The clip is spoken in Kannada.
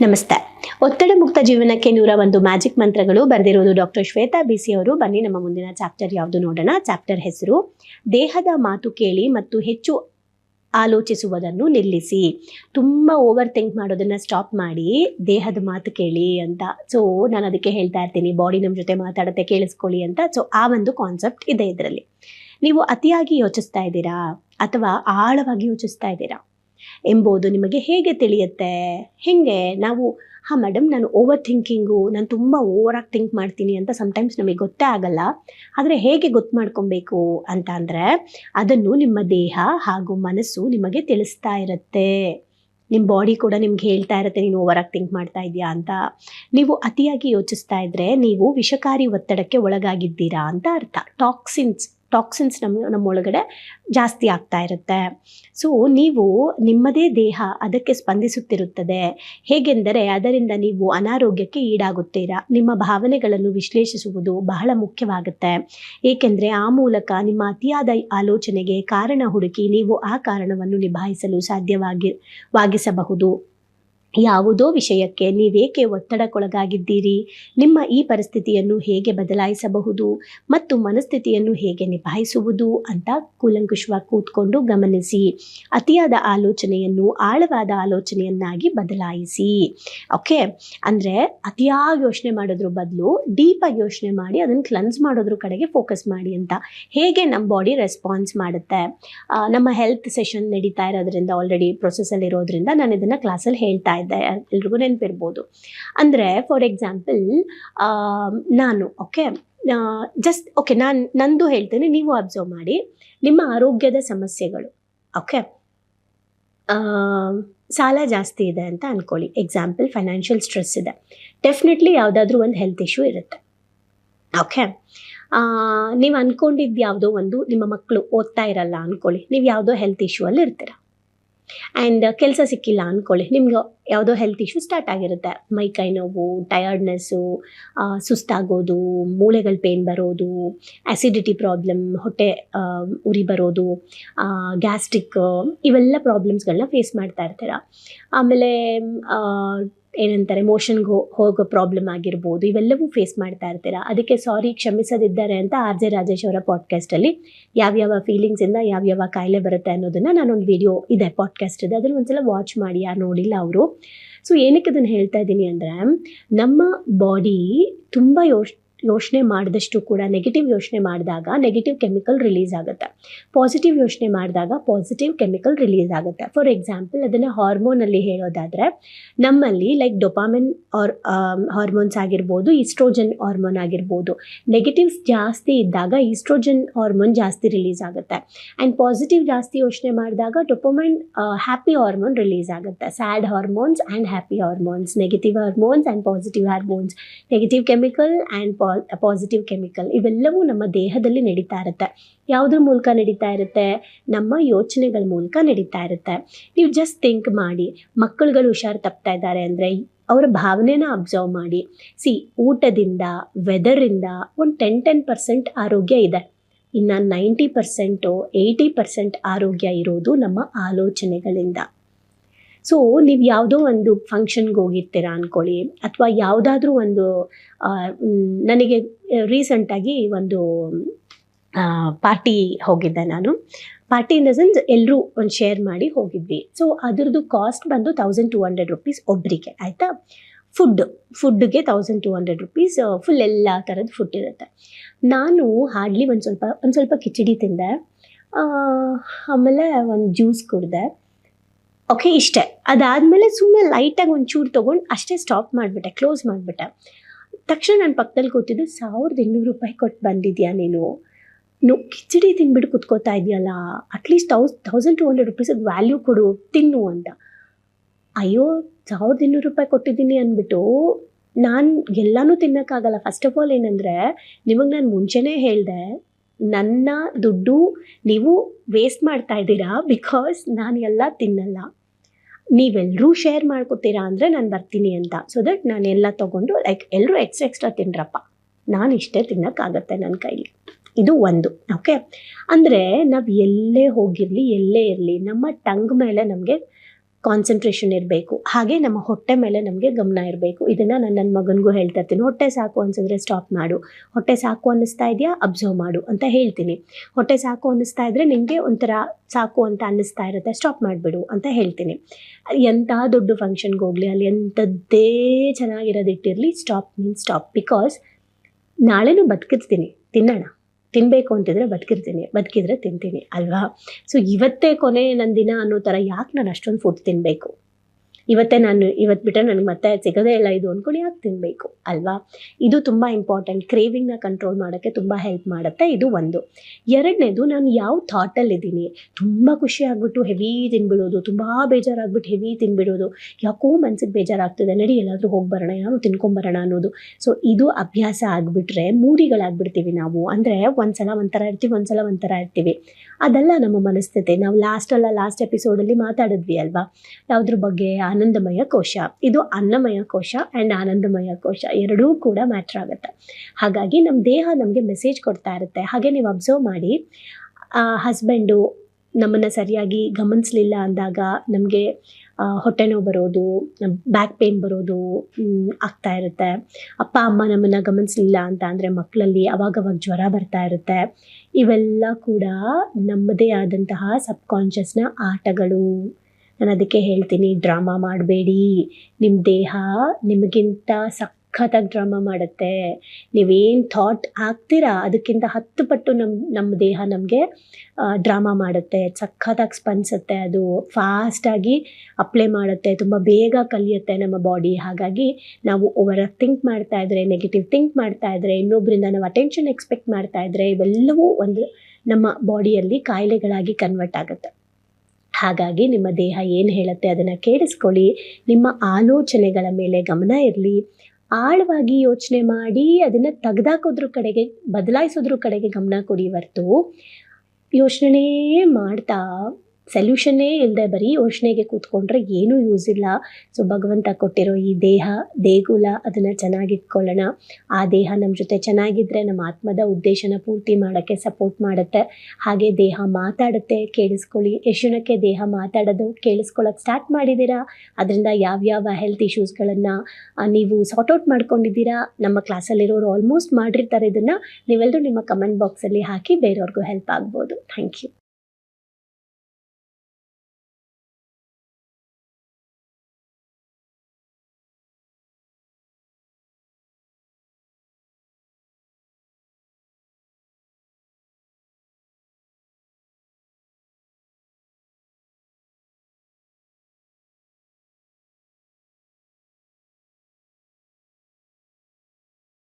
ನಮಸ್ತೆ. ಒತ್ತಡ ಮುಕ್ತ ಜೀವನಕ್ಕೆ ನೂರ ಒಂದು ಮ್ಯಾಜಿಕ್ ಮಂತ್ರಗಳು ಬರೆದಿರುವುದು ಡಾಕ್ಟರ್ ಶ್ವೇತಾ ಬಿಸಿ ಅವರು. ಬನ್ನಿ ನಮ್ಮ ಮುಂದಿನ ಚಾಪ್ಟರ್ ಯಾವುದು ನೋಡೋಣ. ಚಾಪ್ಟರ್ ಹೆಸರು, ದೇಹದ ಮಾತು ಕೇಳಿ ಮತ್ತು ಹೆಚ್ಚು ಆಲೋಚಿಸುವುದನ್ನು ನಿಲ್ಲಿಸಿ. ತುಂಬ ಓವರ್ ಥಿಂಕ್ ಮಾಡೋದನ್ನು ಸ್ಟಾಪ್ ಮಾಡಿ, ದೇಹದ ಮಾತು ಕೇಳಿ ಅಂತ. ಸೊ ನಾನು ಅದಕ್ಕೆ ಹೇಳ್ತಾ ಇರ್ತೀನಿ. ಬಾಡಿ ನಮ್ಮ ಜೊತೆ ಮಾತಾಡುತ್ತೆ ಕೇಳಿಸ್ಕೊಳ್ಳಿ ಅಂತ. ಸೊ ಆ ಒಂದು ಕಾನ್ಸೆಪ್ಟ್ ಇದೆ ಇದರಲ್ಲಿ. ನೀವು ಅತಿಯಾಗಿ ಯೋಚಿಸ್ತಾ ಇದ್ದೀರಾ ಅಥವಾ ಆಳವಾಗಿ ಯೋಚಿಸ್ತಾ ಇದ್ದೀರಾ? ಎಂಬುದು ನಿಮಗೆ ಹೇಗೆ ತಿಳಿಯುತ್ತೆ? ಹೇಗೆ? ನಾವು, ಹಾಂ ಮೇಡಮ್ ನಾನು ಓವರ್ ಥಿಂಕಿಂಗು ನಾನು ತುಂಬ ಓವರಾಗಿ ಥಿಂಕ್ ಮಾಡ್ತೀನಿ ಅಂತ ಸಮಟೈಮ್ಸ್ ನಮಗೆ ಗೊತ್ತೇ ಆಗಲ್ಲ. ಆದರೆ ಹೇಗೆ ಗೊತ್ತು ಮಾಡ್ಕೊಬೇಕು? ಅಂತ ಅಂದರೆ, ಅದನ್ನು ನಿಮ್ಮ ದೇಹ ಹಾಗೂ ಮನಸ್ಸು ನಿಮಗೆ ತಿಳಿಸ್ತಾ ಇರುತ್ತೆ. ನಿಮ್ಮ ಬಾಡಿ ಕೂಡ ನಿಮ್ಗೆ ಹೇಳ್ತಾ ಇರುತ್ತೆ, ನೀನು ಓವರಾಗಿ ಥಿಂಕ್ ಮಾಡ್ತಾ ಇದೆಯಾ? ಅಂತ. ನೀವು ಅತಿಯಾಗಿ ಯೋಚಿಸ್ತಾ ಇದ್ದರೆ ನೀವು ವಿಷಕಾರಿ ಒತ್ತಡಕ್ಕೆ ಒಳಗಾಗಿದ್ದೀರಾ ಅಂತ ಅರ್ಥ. ಟಾಕ್ಸಿನ್ಸ್ ಟಾಕ್ಸಿನ್ಸ್ ನಮ್ಮ ನಮ್ಮೊಳಗಡೆ ಜಾಸ್ತಿ ಆಗ್ತಾ ಇರುತ್ತೆ. ಸೊ ನೀವು ನಿಮ್ಮದೇ ದೇಹ ಅದಕ್ಕೆ ಸ್ಪಂದಿಸುತ್ತಿರುತ್ತದೆ. ಹೇಗೆಂದರೆ ಅದರಿಂದ ನೀವು ಅನಾರೋಗ್ಯಕ್ಕೆ ಈಡಾಗುತ್ತೀರಾ? ನಿಮ್ಮ ಭಾವನೆಗಳನ್ನು ವಿಶ್ಲೇಷಿಸುವುದು ಬಹಳ ಮುಖ್ಯವಾಗುತ್ತೆ. ಏಕೆಂದರೆ ಆ ಮೂಲಕ ನಿಮ್ಮ ಅತಿಯಾದ ಆಲೋಚನೆಗೆ ಕಾರಣ ಹುಡುಕಿ ನೀವು ಆ ಕಾರಣವನ್ನು ನಿಭಾಯಿಸಲು ಸಾಧ್ಯವಾಗಿ, ವಾಗಿಸಬಹುದು. ಯಾವುದೋ ವಿಷಯಕ್ಕೆ ನೀವೇಕೆ ಒತ್ತಡಕ್ಕೊಳಗಾಗಿದ್ದೀರಿ? ನಿಮ್ಮ ಈ ಪರಿಸ್ಥಿತಿಯನ್ನು ಹೇಗೆ ಬದಲಾಯಿಸಬಹುದು? ಮತ್ತು ಮನಸ್ಥಿತಿಯನ್ನು ಹೇಗೆ ನಿಭಾಯಿಸುವುದು? ಅಂತ ಕೂಲಂಕುಷವಾಗಿ ಕೂತ್ಕೊಂಡು ಗಮನಿಸಿ. ಅತಿಯಾದ ಆಲೋಚನೆಯನ್ನು, ಆಳವಾದ ಆಲೋಚನೆಯನ್ನಾಗಿ ಬದಲಾಯಿಸಿ. ಓಕೆ? ಅಂದರೆ ಅತಿಯಾಗಿ ಯೋಚನೆ ಮಾಡೋದ್ರ ಬದಲು ಡೀಪಾಗಿ ಯೋಚನೆ ಮಾಡಿ, ಅದನ್ನು ಕ್ಲನ್ಸ್ ಮಾಡೋದ್ರ ಕಡೆಗೆ ಫೋಕಸ್ ಮಾಡಿ ಅಂತ ಹೇಗೆ ನಮ್ಮ ಬಾಡಿ ರೆಸ್ಪಾನ್ಸ್ ಮಾಡುತ್ತೆ. ನಮ್ಮ ಹೆಲ್ತ್ ಸೆಷನ್ ನಡೀತಾ ಇರೋದ್ರಿಂದ, ಆಲ್ರೆಡಿ ಪ್ರೊಸೆಸಲ್ಲಿ ಇರೋದ್ರಿಂದ ನಾನು ಇದನ್ನು ಕ್ಲಾಸಲ್ಲಿ ಹೇಳ್ತಾ ಇದ್ದೆ ಎಲ್ರಿಗೂ ನೆನಪಿರ್ಬೋದು. ಅಂದರೆ ಫಾರ್ ಎಕ್ಸಾಂಪಲ್ ನಾನು ಓಕೆ ಜಸ್ಟ್ ಓಕೆ ನಾನು, ನಂದು ಹೇಳ್ತೇನೆ, ನೀವು ಅಬ್ಸರ್ವ್ ಮಾಡಿ ನಿಮ್ಮ ಆರೋಗ್ಯದ ಸಮಸ್ಯೆಗಳು ಓಕೆ ಸಾಲ ಜಾಸ್ತಿ ಇದೆ ಅಂತ ಅಂದ್ಕೊಳ್ಳಿ ಎಕ್ಸಾಂಪಲ್ ಫೈನಾನ್ಷಿಯಲ್ ಸ್ಟ್ರೆಸ್ ಇದೆ. ಡೆಫಿನೆಟ್ಲಿ ಯಾವುದಾದ್ರೂ ಒಂದು ಹೆಲ್ತ್ ಇಶ್ಯೂ ಇರುತ್ತೆ ಓಕೆ ನೀವು ಅಂದ್ಕೊಂಡಿದ್ದು ಯಾವುದೋ ಒಂದು ನಿಮ್ಮ ಮಕ್ಕಳು ಓದ್ತಾ ಇರಲ್ಲ ಅಂದ್ಕೊಳ್ಳಿ ನೀವು ಯಾವುದೋ ಹೆಲ್ತ್ ಇಶ್ಯೂ ಅಲ್ಲಿ ಇರ್ತೀರ ಆ್ಯಂಡ್ ಕೆಲಸ ಸಿಕ್ಕಿಲ್ಲ ಅಂದ್ಕೊಳ್ಳಿ ನಿಮ್ಗೆ ಯಾವುದೋ ಹೆಲ್ತ್ ಇಶ್ಯೂ ಸ್ಟಾರ್ಟ್ ಆಗಿರುತ್ತೆ. ಮೈ, ಕೈ ನೋವು ಟಯರ್ಡ್ನೆಸ್ಸು ಸುಸ್ತಾಗೋದು, ಮೂಳೆಗಳ ಪೇನ್ ಬರೋದು ಆ್ಯಸಿಡಿಟಿ ಪ್ರಾಬ್ಲಮ್ ಹೊಟ್ಟೆ ಉರಿ ಬರೋದು ಗ್ಯಾಸ್ಟ್ರಿಕ್ ಇವೆಲ್ಲ ಪ್ರಾಬ್ಲಮ್ಸ್ಗಳನ್ನ ಫೇಸ್ ಮಾಡ್ತಾ ಇರ್ತೀರ. ಆಮೇಲೆ ಏನಂತಾರೆ ಮೋಷನ್ಗೆ ಹೋಗೋ ಪ್ರಾಬ್ಲಮ್ ಆಗಿರ್ಬೋದು, ಇವೆಲ್ಲವೂ ಫೇಸ್ ಮಾಡ್ತಾ ಇರ್ತೀರಾ? ಅದಕ್ಕೆ ಸಾರಿ ಕ್ಷಮಿಸದಿದ್ದಾರೆ ಅಂತ ಆರ್ ಜೆ ರಾಜೇಶ್ ಅವರ ಪಾಡ್ಕಾಸ್ಟಲ್ಲಿ ಯಾವ್ಯಾವ ಫೀಲಿಂಗ್ಸಿಂದ ಯಾವ್ಯಾವ ಕಾಯಿಲೆ ಬರುತ್ತೆ ಅನ್ನೋದನ್ನು ನಾನೊಂದು ವಿಡಿಯೋ ಇದೆ ಪಾಡ್ಕಾಸ್ಟ್ ಇದೆ ಅದನ್ನು ಒಂದ್ಸಲ ವಾಚ್ ಮಾಡಿ ಯಾರು ನೋಡಿಲ್ಲ ಅವರು. ಸೊ ಏನಕ್ಕೆ ಅದನ್ನು ಹೇಳ್ತಾ ಇದ್ದೀನಿ ಅಂದರೆ, ನಮ್ಮ ಬಾಡಿ ತುಂಬ ಯೋಚ್ ಯೋಚನೆ ಮಾಡಿದಷ್ಟು ಕೂಡ ನೆಗೆಟಿವ್ ಯೋಚನೆ ಮಾಡಿದಾಗ ನೆಗೆಟಿವ್ ಕೆಮಿಕಲ್ ರಿಲೀಸ್ ಆಗುತ್ತೆ. ಪಾಸಿಟಿವ್ ಯೋಚನೆ ಮಾಡಿದಾಗ ಪಾಸಿಟಿವ್ ಕೆಮಿಕಲ್ ರಿಲೀಸ್ ಆಗುತ್ತೆ. ಫಾರ್ ಎಕ್ಸಾಂಪಲ್ ಅದನ್ನು ಹಾರ್ಮೋನಲ್ಲಿ ಹೇಳೋದಾದರೆ ನಮ್ಮಲ್ಲಿ ಲೈಕ್ ಡೊಪಾಮಿನ್ ಆರ್ ಹಾರ್ಮೋನ್ಸ್ ಆಗಿರ್ಬೋದು ಈಸ್ಟ್ರೋಜನ್ ಹಾರ್ಮೋನ್ ಆಗಿರ್ಬೋದು. ನೆಗೆಟಿವ್ಸ್ ಜಾಸ್ತಿ ಇದ್ದಾಗ ಈಸ್ಟ್ರೋಜನ್ ಹಾರ್ಮೋನ್ ಜಾಸ್ತಿ ರಿಲೀಸ್ ಆಗುತ್ತೆ. ಆ್ಯಂಡ್ ಪಾಸಿಟಿವ್ ಜಾಸ್ತಿ ಯೋಚನೆ ಮಾಡಿದಾಗ ಡೊಪೊಮೈನ್ ಹ್ಯಾಪಿ ಹಾರ್ಮೋನ್ ರಿಲೀಸ್ ಆಗುತ್ತೆ. Sad hormones and happy hormones negative hormones and positive hormones negative chemical and positive chemical ಇವೆಲ್ಲವೂ ನಮ್ಮ ದೇಹದಲ್ಲಿ ನಡೀತಾ ಇರುತ್ತೆ. ಯಾವುದ್ರ ಮೂಲಕ ನಡೀತಾ ಇರುತ್ತೆ? ನಮ್ಮ ಯೋಚನೆಗಳ ಮೂಲಕ ನಡೀತಾ ಇರುತ್ತೆ. ನೀವು ಜಸ್ಟ್ ಥಿಂಕ್ ಮಾಡಿ, ಮಕ್ಕಳುಗಳು ಹುಷಾರು ತಪ್ತಾ ಇದ್ದಾರೆ ಅಂದರೆ ಅವರ ಭಾವನೆನ ಅಬ್ಸರ್ವ್ ಮಾಡಿ. ಸಿ ಊಟದಿಂದ ವೆದರಿಂದ ಒಂದು ಟೆನ್ ಟೆನ್ ಪರ್ಸೆಂಟ್ ಆರೋಗ್ಯ ಇದೆ. ಇನ್ನು ನೈಂಟಿ ಪರ್ಸೆಂಟು ಏಯ್ಟಿ ಪರ್ಸೆಂಟ್ ಆರೋಗ್ಯ ಇರೋದು ನಮ್ಮ ಆಲೋಚನೆಗಳಿಂದ. ಸೊ ನೀವು ಯಾವುದೋ ಒಂದು ಫಂಕ್ಷನ್ಗೆ ಹೋಗಿರ್ತೀರ ಅಂದ್ಕೊಳ್ಳಿ ಅಥವಾ ಯಾವುದಾದ್ರೂ ಒಂದು ನನಗೆ ರೀಸೆಂಟಾಗಿ ಒಂದು ಪಾರ್ಟಿ ಹೋಗಿದ್ದೆ ನಾನು. ಪಾರ್ಟಿ ಇನ್ ದ ಸೆನ್ಸ್ ಎಲ್ಲರೂ ಒಂದು ಶೇರ್ ಮಾಡಿ ಹೋಗಿದ್ವಿ. ಸೊ ಅದ್ರದ್ದು ಕಾಸ್ಟ್ ಬಂದು ತೌಸಂಡ್ ಟು ಹಂಡ್ರೆಡ್ ರುಪೀಸ್ ಒಬ್ಬರಿಗೆ ಆಯಿತಾ? Food ಫುಡ್ಗೆ thousand two hundred rupees full ಎಲ್ಲ ಥರದ ಫುಡ್ ಇರುತ್ತೆ. ನಾನು ಹಾರ್ಡ್ಲಿ ಒಂದು ಸ್ವಲ್ಪ ಒಂದು ಸ್ವಲ್ಪ ಕಿಚಡಿ ತಿಂದೆ. ಆಮೇಲೆ ಒಂದು ಜ್ಯೂಸ್ ಕುಡಿದೆ. ಓಕೆ ಇಷ್ಟೇ. ಅದಾದಮೇಲೆ ಸುಮ್ಮನೆ ಲೈಟಾಗಿ ಒಂಚೂರು ಚೂರು ತೊಗೊಂಡು ಅಷ್ಟೇ ಸ್ಟಾಪ್ ಮಾಡಿಬಿಟ್ಟೆ ಕ್ಲೋಸ್ ಮಾಡಿಬಿಟ್ಟೆ. ತಕ್ಷಣ ನನ್ನ ಪಕ್ಕದಲ್ಲಿ ಕೂತಿದ್ದು, ಸಾವಿರದ ಇನ್ನೂರು ರೂಪಾಯಿ ಕೊಟ್ಟು ಬಂದಿದ್ಯಾ ನೀನು? ನು ಕಿಚಡಿ ತಿನ್ಬಿಟ್ಟು ಕುತ್ಕೋತಾ ಇದೆಯಲ್ಲ at least thousand thousand two hundred ರುಪೀಸಿಗೆ value ಕೊಡು, ತಿನ್ನು ಅಂತ. ಅಯ್ಯೋ, ಸಾವಿರದ ಇನ್ನೂರು ರೂಪಾಯಿ ಕೊಟ್ಟಿದ್ದೀನಿ ಅಂದ್ಬಿಟ್ಟು ನಾನು ಎಲ್ಲನೂ ತಿನ್ನೋಕ್ಕಾಗಲ್ಲ. ಫಸ್ಟ್ ಆಫ್ ಆಲ್ ಏನಂದರೆ, ನಿಮಗೆ ನಾನು ಮುಂಚೆನೇ ಹೇಳಿದೆ ನನ್ನ ದುಡ್ಡು ನೀವು ವೇಸ್ಟ್ ಮಾಡ್ತಾ ಇದ್ದೀರಾ? ಬಿಕಾಸ್ ನಾನು ಎಲ್ಲ ತಿನ್ನಲ್ಲ. ನೀವೆಲ್ಲರೂ ಶೇರ್ ಮಾಡ್ಕೋತೀರಾ ಅಂದರೆ ನಾನು ಬರ್ತೀನಿ ಅಂತ. ಸೊ ದಟ್ ನಾನು ಎಲ್ಲ ತೊಗೊಂಡು ಲೈಕ್ ಎಲ್ಲರೂ ಎಕ್ಸ್ಟ್ರಾ ಎಕ್ಸ್ಟ್ರಾ ತಿನ್ರಪ್ಪ. ನಾನು ಇಷ್ಟೇ ತಿನ್ನೋಕ್ಕಾಗತ್ತೆ ನನ್ನ ಕೈಲಿ. ಇದು ಒಂದು ಓಕೆ ಅಂದರೆ ನಾವು ಎಲ್ಲೇ ಹೋಗಿರಲಿ, ಎಲ್ಲೇ ಇರಲಿ, ನಮ್ಮ ಟಂಗ್ ಮೇಲೆ ನಮಗೆ ಕಾನ್ಸಂಟ್ರೇಷನ್ ಇರಬೇಕು. ಹಾಗೆ ನಮ್ಮ ಹೊಟ್ಟೆ ಮೇಲೆ ನಮಗೆ ಗಮನ ಇರಬೇಕು. ಇದನ್ನು ನಾನು ನನ್ನ ಮಗನಿಗೂ ಹೇಳ್ತಾ ಇರ್ತೀನಿ. ಹೊಟ್ಟೆ ಸಾಕು ಅನಿಸಿದ್ರೆ ಸ್ಟಾಪ್ ಮಾಡು. ಹೊಟ್ಟೆ ಸಾಕು ಅನ್ನಿಸ್ತಾ ಇದೆಯಾ? ಅಬ್ಸರ್ವ್ ಮಾಡು ಅಂತ ಹೇಳ್ತೀನಿ. ಹೊಟ್ಟೆ ಸಾಕು ಅನ್ನಿಸ್ತಾ ಇದ್ರೆ ನಿಮಗೆ ಒಂಥರ ಸಾಕು ಅಂತ ಅನ್ನಿಸ್ತಾ ಇರುತ್ತೆ. ಸ್ಟಾಪ್ ಮಾಡಿಬಿಡು ಅಂತ ಹೇಳ್ತೀನಿ. ಎಂಥ ದೊಡ್ಡ ಫಂಕ್ಷನ್ಗೆ ಹೋಗಲಿ, ಅಲ್ಲಿ ಎಂಥದ್ದೇ ಚೆನ್ನಾಗಿರೋದಿಟ್ಟಿರಲಿ ಸ್ಟಾಪ್ ಮೀನ್ಸ್ ಸ್ಟಾಪ್ ಬಿಕಾಸ್ ನಾಳೆನೂ ಬದುಕಿರ್ತೀನಿ. ತಿನ್ನೋಣ. ತಿನ್ನಬೇಕು ಅಂತಿದ್ರೆ ಬದುಕಿರ್ತೀನಿ, ಬದುಕಿದ್ರೆ ತಿಂತೀನಿ ಅಲ್ವಾ? ಸೊ ಇವತ್ತೇ ಕೊನೆ ನನ್ನ ದಿನ ಅನ್ನೋ ಥರ ಯಾಕೆ ನಾನು ಅಷ್ಟೊಂದು ಫುಡ್ ತಿನ್ನಬೇಕು ಇವತ್ತೇ ನಾನು ಇವತ್ತು ಬಿಟ್ಟರೆ ನನಗೆ ಮತ್ತೆ ಸಿಗೋದೇ ಇಲ್ಲ, ಇದು ಅಂದ್ಕೊಂಡು ಯಾಕೆ ತಿನ್ಬೇಕು, ಅಲ್ವಾ? ಇದು ತುಂಬ ಇಂಪಾರ್ಟೆಂಟ್ ಕ್ರೇವಿಂಗ್ನ ಕಂಟ್ರೋಲ್ ಮಾಡೋಕ್ಕೆ ತುಂಬ ಹೆಲ್ಪ್ ಮಾಡುತ್ತೆ, ಇದು ಒಂದು. ಎರಡನೇದು, ನಾನು ಯಾವ ಥಾಟಲ್ಲಿದ್ದೀನಿ ತುಂಬ ಖುಷಿ ಆಗ್ಬಿಟ್ಟು ಹೆವಿ ತಿನ್ಬಿಡೋದು, ತುಂಬ ಬೇಜಾರಾಗ್ಬಿಟ್ಟು ಹೆವಿ ತಿನ್ಬಿಡೋದು, ಯಾಕೋ ಮನ್ಸಿಗೆ ಬೇಜಾರಾಗ್ತದೆ, ನಡಿ ಎಲ್ಲಾದರೂ ಹೋಗಿ ಬರೋಣ ಏನಾದ್ರು ತಿನ್ಕೊಂಬರೋಣ ಅನ್ನೋದು. ಸೊ ಇದು ಅಭ್ಯಾಸ ಆಗಿಬಿಟ್ರೆ, ಮೂಡಿಗಳಾಗ್ಬಿಡ್ತೀವಿ ನಾವು. ಅಂದರೆ ಒಂದ್ಸಲ ಒಂಥರ ಇರ್ತೀವಿ, ಒಂದ್ಸಲ ಒಂಥರ ಇರ್ತೀವಿ. ಅದೆಲ್ಲ ನಮ್ಮ ಮನಸ್ಥಿತಿ. ನಾವು ಲಾಸ್ಟಲ್ಲ ಲಾಸ್ಟ್ ಎಪಿಸೋಡಲ್ಲಿ ಮಾತಾಡಿದ್ವಿ, ಅಲ್ವಾ? ಯಾವುದ್ರ ಬಗ್ಗೆ ಆನಂದಮಯ ಕೋಶ. ಇದು ಅನ್ನಮಯ ಕೋಶ ಆ್ಯಂಡ್ ಆನಂದಮಯ ಕೋಶ. ಎರಡೂ ಕೂಡ ಮ್ಯಾಟ್ರ್ ಆಗುತ್ತೆ. ಹಾಗಾಗಿ ನಮ್ಮ ದೇಹ ನಮಗೆ ಮೆಸೇಜ್ ಕೊಡ್ತಾ ಇರುತ್ತೆ. ಹಾಗೆ ನೀವು ಅಬ್ಸರ್ವ್ ಮಾಡಿ ಹಸ್ಬೆಂಡು ನಮ್ಮನ್ನು ಸರಿಯಾಗಿ ಗಮನಿಸಲಿಲ್ಲ ಅಂದಾಗ ನಮಗೆ ಹೊಟ್ಟೆ ನೋವು ಬರೋದು ಬ್ಯಾಕ್ ಪೇನ್ ಬರೋದು ಆಗ್ತಾ ಇರುತ್ತೆ. ಅಪ್ಪ, ಅಮ್ಮ ನಮ್ಮನ್ನು ಗಮನಿಸಲಿಲ್ಲ ಅಂತ ಅಂದರೆ ಮಕ್ಕಳಲ್ಲಿ ಅವಾಗವಾಗ ಜ್ವರ ಬರ್ತಾ ಇರುತ್ತೆ. ಇವೆಲ್ಲ ಕೂಡ ನಮ್ಮದೇ ಆದಂತಹ ಸಬ್ಕಾನ್ಷಿಯಸ್ನ ಆಟಗಳು. ನಾನು ಅದಕ್ಕೆ ಹೇಳ್ತೀನಿ ಡ್ರಾಮಾ ಮಾಡಬೇಡಿ. ನಿಮ್ಮ ದೇಹ ನಿಮಗಿಂತ ಸಖತ್ತಾಗಿ ಡ್ರಾಮಾ ಮಾಡುತ್ತೆ. ನೀವೇನು ಥಾಟ್ ಹಾಕ್ತೀರಾ, ಅದಕ್ಕಿಂತ ಹತ್ತು ಪಟ್ಟು ನಮ್ಮ ನಮ್ಮ ದೇಹ ನಮಗೆ ಡ್ರಾಮಾ ಮಾಡುತ್ತೆ. ಸಖತ್ತಾಗಿ ಸ್ಪಂದಿಸುತ್ತೆ, ಅದು ಫಾಸ್ಟಾಗಿ ಅಪ್ಲೈ ಮಾಡುತ್ತೆ, ತುಂಬ ಬೇಗ ಕಲಿಯುತ್ತೆ ನಮ್ಮ ಬಾಡಿ ಹಾಗಾಗಿ ನಾವು ಓವರ್ ಥಿಂಕ್ ಮಾಡ್ತಾ ಇದ್ರೆ ನೆಗೆಟಿವ್ ಥಿಂಕ್ ಮಾಡ್ತಾ ಇದ್ರೆ ಇನ್ನೊಬ್ಬರಿಂದ ನಾವು ಅಟೆನ್ಷನ್ ಎಕ್ಸ್ಪೆಕ್ಟ್ ಮಾಡ್ತಾ ಇದ್ರೆ, ಇವೆಲ್ಲವೂ ಒಂದು ನಮ್ಮ ಬಾಡಿಯಲ್ಲಿ ಕಾಯಿಲೆಗಳಾಗಿ ಕನ್ವರ್ಟ್ ಆಗುತ್ತೆ. ಹಾಗಾಗಿ ನಿಮ್ಮ ದೇಹ ಏನು ಹೇಳುತ್ತೆ ಅದನ್ನು ಕೇಳಿಸ್ಕೊಳ್ಳಿ. ನಿಮ್ಮ ಆಲೋಚನೆಗಳ ಮೇಲೆ ಗಮನ ಇರಲಿ. ಆಳವಾಗಿ ಯೋಚನೆ ಮಾಡಿ ಅದನ್ನು ತೆಗೆದಾಕೋದ್ರ ಕಡೆಗೆ, ಬದಲಾಯಿಸೋದ್ರ ಕಡೆಗೆ ಗಮನ ಕೊಡಿ ಹೊರ್ತು. ಯೋಚನೆ ಮಾಡ್ತಾ ಸೊಲ್ಯೂಷನ್ನೇ ಇಲ್ಲದೆ ಬರೀ ಯೋಚನೆಗೆ ಕೂತ್ಕೊಂಡ್ರೆ ಏನೂ ಯೂಸ್ ಇಲ್ಲ. ಸೊ ಭಗವಂತ ಕೊಟ್ಟಿರೋ ಈ ದೇಹ, ದೇಗುಲ ಅದನ್ನು ಚೆನ್ನಾಗಿಟ್ಕೊಳ್ಳೋಣ. ಆ ದೇಹ ನಮ್ಮ ಜೊತೆ ಚೆನ್ನಾಗಿದ್ದರೆ ನಮ್ಮ ಆತ್ಮದ ಉದ್ದೇಶನ ಪೂರ್ತಿ ಮಾಡೋಕ್ಕೆ ಸಪೋರ್ಟ್ ಮಾಡುತ್ತೆ. ಹಾಗೆ ದೇಹ ಮಾತಾಡುತ್ತೆ, ಕೇಳಿಸ್ಕೊಳ್ಳಿ. ಎಷ್ಟು ದೇಹ ಮಾತಾಡೋದು, ಕೇಳಿಸ್ಕೊಳ್ಳೋಕೆ ಸ್ಟಾರ್ಟ್ ಮಾಡಿದ್ದೀರಾ? ಅದರಿಂದ ಯಾವ್ಯಾವ ಹೆಲ್ತ್ ಇಶ್ಯೂಸ್ಗಳನ್ನು ನೀವು ಸಾರ್ಟ್ ಔಟ್ ಮಾಡ್ಕೊಂಡಿದ್ದೀರಾ? ನಮ್ಮ ಕ್ಲಾಸಲ್ಲಿರೋರು ಆಲ್ಮೋಸ್ಟ್ ಮಾಡಿರ್ತಾರೆ ಇದನ್ನು. ನೀವೆಲ್ಲರೂ ನಿಮ್ಮ ಕಮೆಂಟ್ ಬಾಕ್ಸಲ್ಲಿ ಹಾಕಿ ಬೇರೆಯವ್ರಿಗೂ ಹೆಲ್ಪ್ ಆಗ್ಬೋದು. Thank you